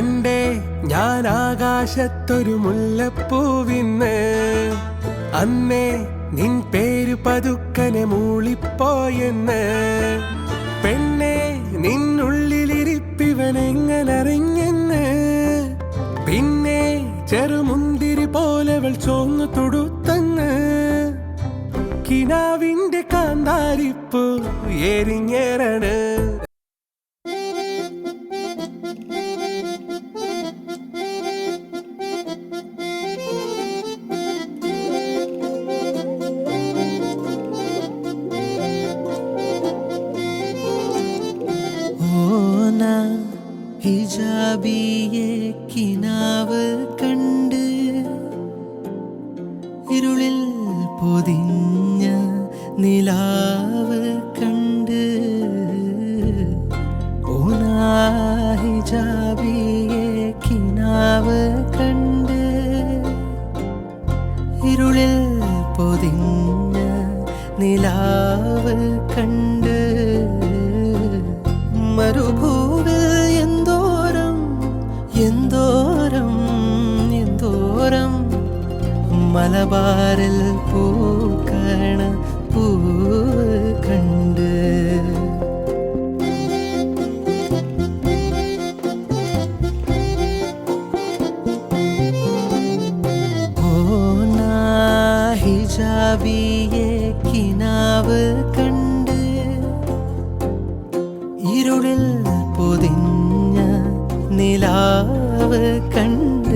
കണ്ടേ ഞാൻ ആകാശത്തൊരു മുല്ലപ്പൂവിന്ന് അന്നേ നിൻ പേര് പതുക്കനെ മൂളിപ്പോയെന്ന്. പെണ്ണെ നിന്നുള്ളിലിരിപ്പിവനെങ്ങനറിഞ്ഞെന്ന്. പിന്നെ ചെറുമുന്തിരി പോലവൾ ചോന്നു തുടുത്തങ്ങ് കിനാവിന്റെ കാന്താരിപ്പ് എരിഞ്ഞേറണ്. ഹിജാബിയെ കിനാവ് കണ്ട് ഇരുളിൽ പൊതിഞ്ഞ നിലാവ് കണ്ട്. ഓനാ ഹിജാബിയെ കിനാവ് കണ്ട് ഇരുളിൽ പൊതിഞ്ഞ നിലാവ് കണ്ട്. മരുഭൂവിൽ മലബാറിൽ പൂക്കണ പൂവ് കണ്ട്. ഹിജാബിയെ കിനാവ് കണ്ട്. ഇരുളിൽ പൊതിഞ്ഞ നിലാവ് കണ്ട്.